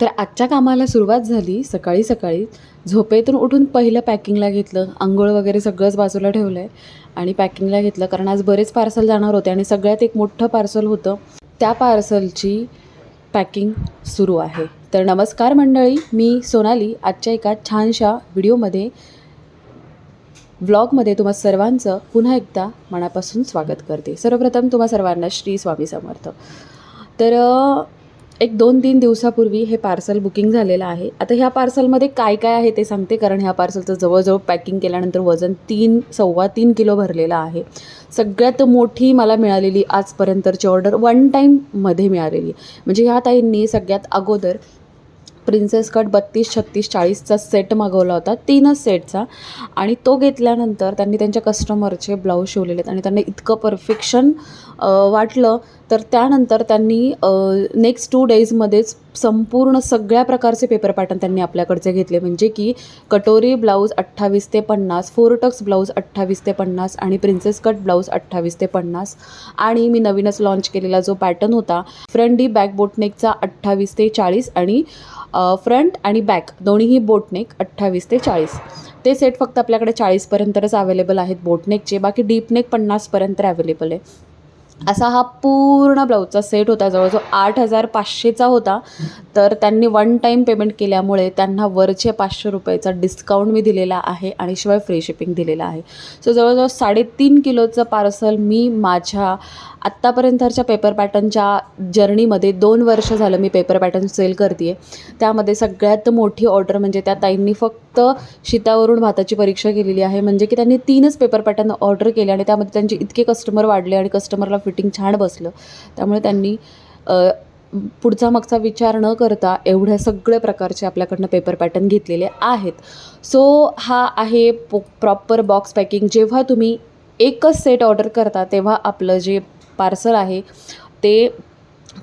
तर आजच्या कामाला सुरुवात झाली सकाळी सकाळी. झोपेतून उठून पहिलं पॅकिंगला घेतलं आंघोळ वगैरे सगळंच बाजूला ठेवलं आहे आणि पॅकिंगला घेतलं कारण आज बरेच पार्सल जाणार होते आणि सगळ्यात एक मोठं पार्सल होतं त्या पार्सलची पॅकिंग सुरू आहे. तर नमस्कार मंडळी मी सोनाली. आजच्या एका छानशा व्हिडिओमध्ये व्लॉगमध्ये तुम्हा सर्वांचं पुन्हा एकदा मनापासून स्वागत करते. सर्वप्रथम तुम्हा सर्वांना श्री स्वामी समर्थ. तर एक दोन तीन दिवसापूर्वी हे पार्सल बुकिंग झालेलं आहे. आता ह्या पार्सलमध्ये काय काय आहे ते सांगते कारण ह्या पार्सलचं जवळजवळ पॅकिंग केल्यानंतर वजन तीन सव्वा तीन किलो भरलेलं आहे. सगळ्यात मोठी मला मिळालेली आजपर्यंतची ऑर्डर वन टाईममध्ये मिळालेली. म्हणजे ह्या ताईंनी सगळ्यात अगोदर प्रिन्सेस कट बत्तीस छत्तीस चाळीसचा सेट मागवला होता तीनच सेटचा. आणि तो घेतल्यानंतर त्यांनी त्यांच्या कस्टमरचे ब्लाऊज शिवलेले आहेत आणि त्यांना इतकं परफेक्शन वाटलं तर त्यानंतर त्यांनी नेक्स्ट टू डेजमध्येच संपूर्ण सगळ्या प्रकारचे पेपर पॅटर्न त्यांनी आपल्याकडचे घेतले. म्हणजे की कटोरी ब्लाऊज अठ्ठावीस ते पन्नास फोरटक्स ब्लाऊज अठ्ठावीस ते पन्नास आणि प्रिन्सेस कट ब्लाऊज अठ्ठावीस ते पन्नास. आणि मी नवीनच लॉन्च केलेला जो पॅटर्न होता फ्रंट डी बॅक बोटनेकचा अठ्ठावीस ते चाळीस आणि फ्रंट आणि बॅक दोन्हीही बोटनेक अठ्ठावीस ते चाळीस. ते सेट फक्त आपल्याकडे चाळीसपर्यंतच अवेलेबल आहेत बोटनेकचे बाकी डीपनेक पन्नासपर्यंत अवेलेबल आहे. असा हा पूर्ण ब्लाऊजचा सेट होता. जवळजवळ आठ हजार पाचशेचा होता. तर त्यांनी वन टाईम पेमेंट केल्यामुळे त्यांना वरचे पाचशे रुपयाचा डिस्काउंट मी दिलेला आहे आणि शिवाय फ्री शिपिंग दिलेलं आहे. सो जवळजवळ साडेतीन किलोचं पार्सल मी माझ्या आत्तापर्यंतच्या पेपर पॅटर्नच्या जर्नीमध्ये दोन वर्ष झालं मी पेपर पॅटर्न सेल करते आहे त्यामध्ये सगळ्यात मोठी ऑर्डर म्हणजे त्या ताईंनी फक्त शीतावरून भाताची परीक्षा केलेली आहे. म्हणजे की त्यांनी तीनच पेपर पॅटर्न ऑर्डर केले आणि त्यामध्ये त्यांचे इतके कस्टमर वाढले आणि कस्टमरला फिटिंग छान बसलं. त्यामुळे त्यांनी पुढचा मागचा विचार न करता एवढ्या सगळ्या प्रकारचे आपल्याकडनं पेपर पॅटर्न घेतलेले आहेत. सो हा आहे पो प्रॉपर बॉक्स पॅकिंग जेव्हा तुम्ही एकच सेट ऑर्डर करता तेव्हा आपलं जे पार्सल आहे. ते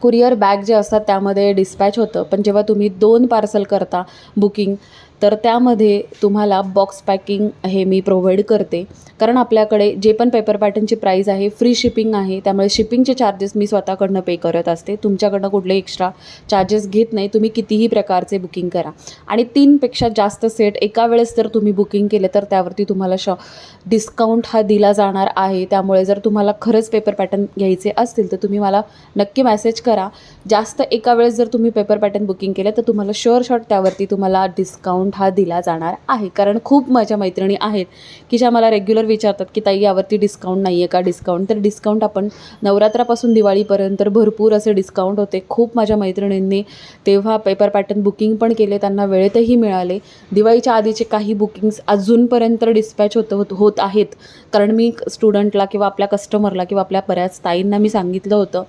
कुरिअर बॅग जे असतात त्यामध्ये डिस्पॅच होतं. पण जेव्हा तुम्ही दोन पार्सल करता बुकिंग तर त्यामध्ये तुम्हाला बॉक्स पॅकिंग हे मी प्रोव्हाइड करते. कारण आपल्याकडे जे पण पेपर पॅटर्नची प्राईस आहे फ्री शिपिंग आहे त्यामुळे शिपिंगचे चार्जेस मी स्वतःकडनं पे करत असते. तुमच्याकडनं कुठले एक्स्ट्रा चार्जेस घेत नाही तुम्ही कितीही प्रकारचे बुकिंग करा. आणि तीनपेक्षा जास्त सेट एका वेळेस जर तुम्ही बुकिंग केले तर त्यावरती तुम्हाला श डिस्काउंट हा दिला जाणार आहे. त्यामुळे जर तुम्हाला खरंच पेपर पॅटर्न घ्यायचे असतील तर तुम्ही मला नक्की मॅसेज करा. जास्त एका वेळेस जर तुम्ही पेपर पॅटर्न बुकिंग केलं तर तुम्हाला शुअर शॉट त्यावरती तुम्हाला डिस्काउंट हा दिला जाणार आहे. कारण खूप माझ्या मैत्रिणी आहेत की ज्या मला रेग्युलर विचारतात की ताई यावरती डिस्काउंट नाही आहे का डिस्काउंट तर डिस्काउंट आपण नवरात्रापासून दिवाळीपर्यंत भरपूर असे डिस्काउंट होते. खूप माझ्या मैत्रिणींनी तेव्हा पेपर पॅटर्न बुकिंग पण केले त्यांना वेळेतही मिळाले. दिवाळीच्या आधीचे काही बुकिंग्स अजूनपर्यंत डिस्पॅच होत होत होत आहेत. कारण मी स्टुडंटला किंवा आपल्या कस्टमरला किंवा आपल्या बऱ्याच ताईंना मी सांगितलं होतं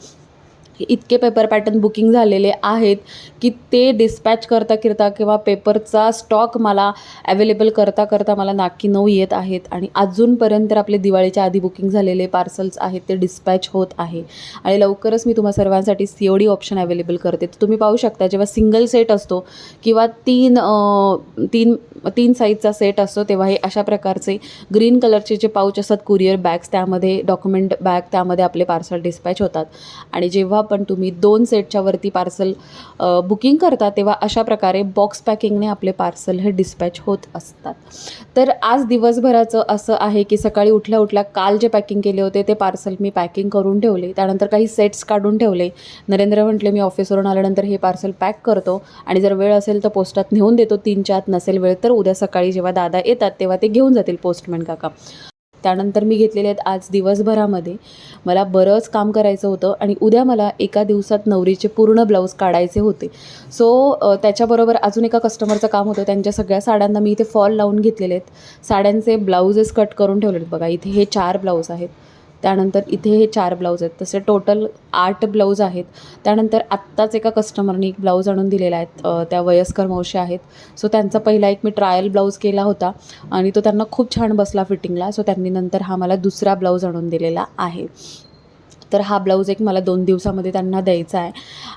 इतके पेपर पॅटर्न बुकिंग झालेले आहेत की ते डिस्पॅच करता करता किंवा पेपरचा स्टॉक मला अवेलेबल करता करता मला नाकी नऊ येत आहेत. आणि अजूनपर्यंत तर आपले दिवाळीच्या आधी बुकिंग झालेले पार्सल्स आहेत ते डिस्पॅच होत आहे. आणि लवकरच मी तुम्हा सर्वांसाठी C O D option available करते. तर तुम्ही पाहू शकता जेव्हा सिंगल सेट असतो किंवा तीन तीन तीन साईजचा सेट असतो तेव्हा हे अशा प्रकारचे ग्रीन कलरचे जे पाऊच असतात कुरिअर बॅग्स त्यामध्ये डॉक्युमेंट बॅग त्यामध्ये आपले पार्सल डिस्पॅच होतात. आणि जेव्हा पण तुम्ही दोन सेटच्या वरती पार्सल बुकिंग करता तेव्हा अशा प्रकारे बॉक्स पॅकिंगने आपले पार्सल हे डिस्पॅच होत असतात. तर आज दिवसभराचं असं आहे की सकाळी उठल्या उठल्या काल जे पॅकिंग केले होते ते पार्सल मी पॅकिंग करून ठेवले. त्यानंतर काही सेट्स काढून ठेवले. नरेंद्र म्हटले मी ऑफिसवरून आल्यानंतर हे पार्सल पॅक करतो आणि जर वेळ असेल तर पोस्टात नेऊन देतो. तीनच्या आत नसेल वेळ तर उद्या सकाळी जेव्हा दादा येतात तेव्हा ते घेऊन जातील पोस्टमॅन काका. त्यानंतर मी घेतलेले आहेत आज दिवसभरामध्ये. मला बरंच काम करायचं होतं आणि उद्या मला एका दिवसात नवरीचे पूर्ण ब्लाऊज काढायचे होते. सो त्याच्याबरोबर अजून एका कस्टमरचं काम होतं. त्यांच्या सगळ्या साड्यांना मी इथे फॉल लावून घेतलेले आहेत. साड्यांचे ब्लाऊजेस कट करून ठेवले आहेत. बघा इथे हे चार ब्लाऊज आहेत. त्यानंतर इथे हे चार ब्लाऊज आहेत. तसे टोटल आठ ब्लाऊज आहेत. त्यानंतर आत्ताच एका कस्टमरनी एक ब्लाऊज आणून दिलेला आहेत त्या वयस्कर मावशी आहेत. सो त्यांचा पहिला एक मी ट्रायल ब्लाऊज केला होता आणि तो त्यांना खूप छान बसला फिटिंगला सो त्यांनी नंतर हा मला दुसरा ब्लाऊज आणून दिलेला आहे. तर हा ब्लाऊज एक मला दोन दिवसामध्ये त्यांना द्यायचा आहे.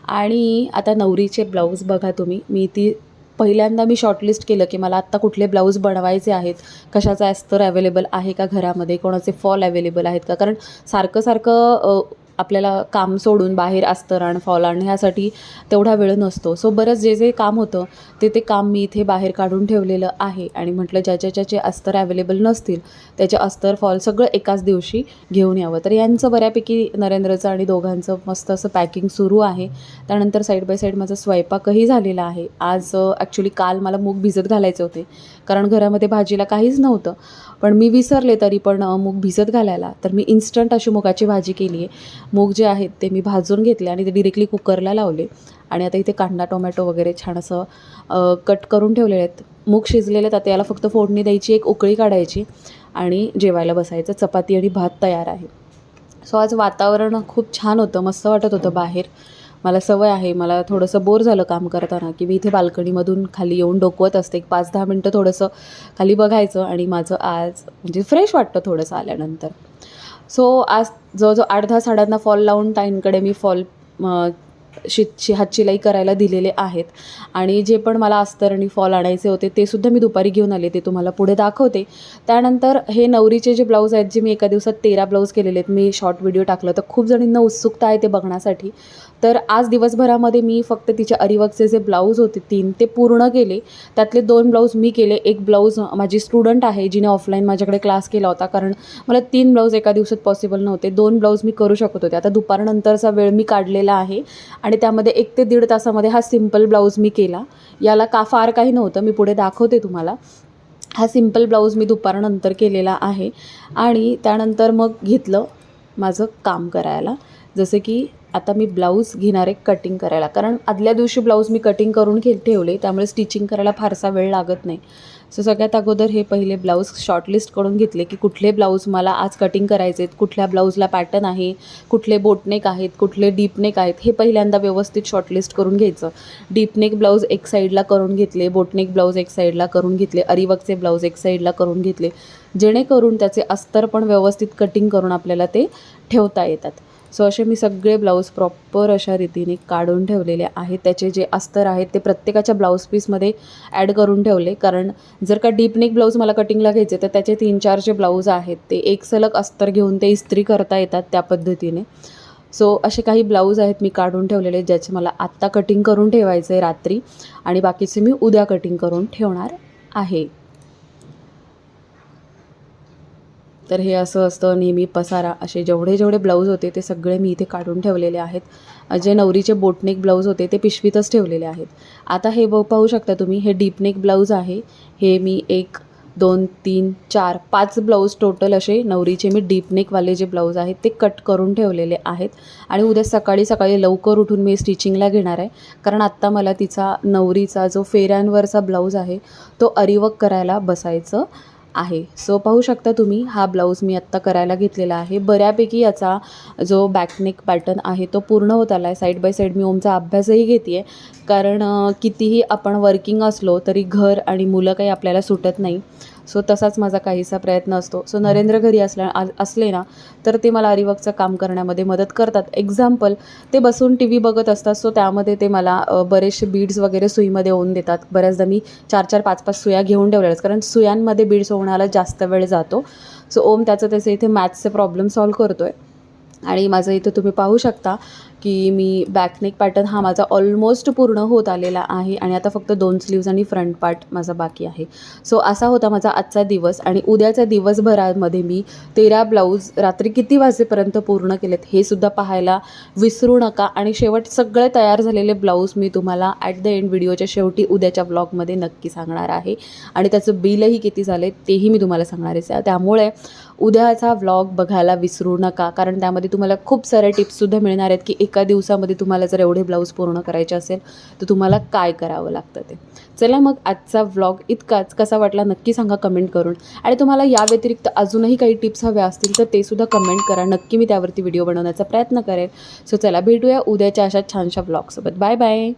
आणि आता नवरीचे ब्लाऊज बघा तुम्ही. मी ती पहिल्यांदा मी शॉर्टलिस्ट केलं की मला आत्ता कुठले ब्लाऊज बनवायचे आहेत कशाचा ॲस्तर अवेलेबल आहे का घरामध्ये कोणाचे फॉल अवेलेबल आहेत का? कारण सारखं सारखं आपल्याला काम सोडून बाहेर अस्तर आण फॉल ह्यासाठी तेवढा वेळ नसतो. सो बरंच जे जे काम होतं ते ते काम मी इथे बाहेर काढून ठेवलेलं आहे. आणि म्हटलं ज्याच्या ज्याचे अस्तर अवेलेबल नसतील त्याचे अस्तर फॉल सगळं एकाच दिवशी घेऊन यावं. तर यांचं बऱ्यापैकी नरेंद्रचं आणि दोघांचं मस्त असं पॅकिंग सुरू आहे. त्यानंतर साईड बाय साईड माझा स्वयंपाकही झालेला आहे. आज ॲक्च्युली काल मला मूग भिजत घालायचे होते. कारण घरामध्ये भाजीला काहीच नव्हतं. पण मी विसरले तरी पण मूग भिजत घालायला. तर मी इन्स्टंट अशी मुगाची भाजी केली आहे मूग जे आहेत ते मी भाजून घेतले आणि ते डिरेक्टली कुकरला लावले. आणि आता इथे कांदा टोमॅटो वगैरे छान असं कट करून ठेवलेले आहेत. मूग शिजलेले आहेत आता याला फक्त फोडणी द्यायची एक उकळी काढायची आणि जेवायला बसायचं. चपाती आणि भात तयार आहे. सो आज वातावरण खूप छान होतं मस्त वाटत होतं बाहेर. मला सवय आहे मला थोडंसं बोर झालं काम करताना की मी इथे बाल्कनीमधून खाली येऊन डोकवत असते. एक पाच दहा मिनटं थोडंसं खाली बघायचं आणि माझं आज म्हणजे फ्रेश वाटतं थोडंसं आल्यानंतर. सो आज जवळजवळ आठ दहा साड्यांना फॉल लावून ताईंकडे मी फॉल शि शि हातशिलाई करायला दिलेले आहेत. आणि जे पण मला अस्तर आणि फॉल आणायचे होते ते सुद्धा मी दुपारी घेऊन आले ते तुम्हाला पुढे दाखवते. त्यानंतर हे नवरीचे जे ब्लाऊज आहेत जे मी एका दिवसात तेरा ब्लाऊज केलेले आहेत मी शॉर्ट व्हिडिओ टाकलं. तर खूप जणींना उत्सुकता आहे ते बघण्यासाठी. तर आज दिवसभरामध्ये मी फक्त तिच्या अरिवर्कचे जे ब्लाऊज होते तीन ते पूर्ण केले. त्यातले दोन ब्लाऊज मी केले. एक ब्लाऊज माझी स्टुडंट आहे जिने ऑफलाईन माझ्याकडे क्लास केला होता. कारण मला तीन ब्लाऊज एका दिवसात पॉसिबल नव्हते. दोन ब्लाऊज मी करू शकत होते. आता दुपारनंतरचा वेळ मी काढलेला आहे. आणि त्यामध्ये एक ते दीड तासामध्ये हा सिंपल ब्लाऊज मी केला. याला का फार काही नव्हतं मी पुढे दाखवते तुम्हाला. हा सिंपल ब्लाऊज मी दुपारनंतर केलेला आहे. आणि त्यानंतर मग घेतलं माझं काम करायला. जसं की आता मी ब्लाऊज घेणार आहे कटिंग करायला. कारण आदल्या दिवशी ब्लाऊज मी कटिंग करून घे ठेवले त्यामुळे स्टिचिंग करायला फारसा वेळ लागत नाही. सो सगळ्यात अगोदर हे पहिले ब्लाऊज शॉर्टलिस्ट करून घेतले की कुठले ब्लाऊज मला आज कटिंग करायचे आहेत कुठल्या ब्लाऊजला पॅटर्न आहे कुठले बोटनेक आहेत कुठले डीपनेक आहेत हे पहिल्यांदा व्यवस्थित शॉर्टलिस्ट करून घ्यायचं. डीपनेक ब्लाऊज एक साईडला करून घेतले बोटनेक ब्लाऊज एक साईडला करून घेतले अरिवकचे ब्लाऊज एक साईडला करून घेतले. जेणेकरून त्याचे अस्तर पण व्यवस्थित कटिंग करून आपल्याला ते ठेवता येतात. सो असे मी सगळे ब्लाऊज प्रॉपर अशा रीतीने काढून ठेवलेले आहेत. त्याचे जे अस्तर आहेत ते प्रत्येकाच्या ब्लाऊज पीसमध्ये ॲड करून ठेवले. कारण जर का डीप नेक ब्लाऊज मला कटिंगला घ्यायचे तर त्याचे तीन चार जे ब्लाऊज आहेत ते एक सलग अस्तर घेऊन ते इस्त्री करता येतात त्या पद्धतीने. सो असे काही ब्लाऊज आहेत मी काढून ठेवलेले ज्याचे मला आत्ता कटिंग करून ठेवायचं आहे रात्री. आणि बाकीचे मी उद्या कटिंग करून ठेवणार आहे. तर हे असं असतं नेहमी पसारा. असे जेवढे जेवढे ब्लाऊज होते ते सगळे मी इथे काढून ठेवलेले आहेत. जे नवरीचे बोटनेक ब्लाऊज होते ते पिशवीतच ठेवलेले आहेत. आता हे ब पाहू शकता तुम्ही हे डीपनेक ब्लाऊज आहे. हे मी एक दोन तीन चार पाच ब्लाऊज टोटल असे नवरीचे मी डीपनेकवाले जे ब्लाऊज आहेत ते कट करून ठेवलेले आहेत. आणि उद्या सकाळी सकाळी लवकर उठून मी स्टिचिंगला घेणार आहे. कारण आत्ता मला तिचा नवरीचा जो फेऱ्यांवरचा ब्लाऊज आहे तो अरिवक करायला बसायचं. आहे. सो पाहू शकता तुम्ही हा ब्लाऊज मी आत्ता करायला घेतलेला आहे. बऱ्यापैकी याचा जो बॅकनेक पॅटर्न आहे तो पूर्ण होत आला आहे साईड बाय साईड मी ओमचा अभ्यासही घेते आहे कारण कितीही आपण वर्किंग असलो तरी घर आणि मुलं काही आपल्याला सुटत नाही. सो तसाच माझा काहीसा प्रयत्न असतो. सो नरेंद्र घरी असल्या असले ना तर ते मला अरिवर्कचं काम करण्यामध्ये मदत करतात. एक्झाम्पल ते बसून टी व्ही बघत असतात सो त्यामध्ये ते मला बरेचसे बीड्स वगैरे सुईमध्ये होऊन देतात. बऱ्याचदा मी चार चार पाच पाच सुया घेऊन ठेवल्या कारण सुयांमध्ये बीड्स होण्याला जास्त वेळ जातो. सो ओम त्याचं त्याचे इथे मॅथ्सचे प्रॉब्लेम सॉल्व करतो आहे आणि माझं इथं तुम्ही पाहू शकता की मी बॅकनेक पॅटर्न हा माझा ऑलमोस्ट पूर्ण होत आलेला आहे आणि आता फक्त दोन स्लीव्ज आणि फ्रंट पार्ट माझा बाकी आहे. सो असा होता माझा आजचा दिवस आणि उद्याच्या दिवसभरामध्ये मी तेरा ब्लाऊज रात्री किती वाजेपर्यंत पूर्ण केलेत हे सुद्धा पाहायला विसरू नका. आणि शेवट सगळे तयार झालेले ब्लाऊज मी तुम्हाला ॲट द एंड व्हिडिओच्या शेवटी उद्याच्या ब्लॉगमध्ये नक्की सांगणार आहे. आणि त्याचं बिलही किती झाले तेही मी तुम्हाला सांगणार आहे. त्यामुळे उद्याचा व्लॉग बघायला विसरू नका कारण त्यामध्ये तुम्हाला खूप साऱ्या टिप्ससुद्धा मिळणार आहेत की एका दिवसामध्ये तुम्हाला जर एवढे ब्लाऊज पूर्ण करायचे असेल तर तुम्हाला काय करावं लागतं ते. चला मग आजचा व्लॉग इतकाच. कसा वाटला नक्की सांगा कमेंट करून. आणि तुम्हाला या व्यतिरिक्त अजूनही काही टिप्स हव्या असतील तर ते सुद्धा कमेंट करा. नक्की मी त्यावरती व्हिडिओ बनवण्याचा प्रयत्न करेन. सो चला भेटूया उद्याच्या अशा छानशा ब्लॉगसोबत बाय बाय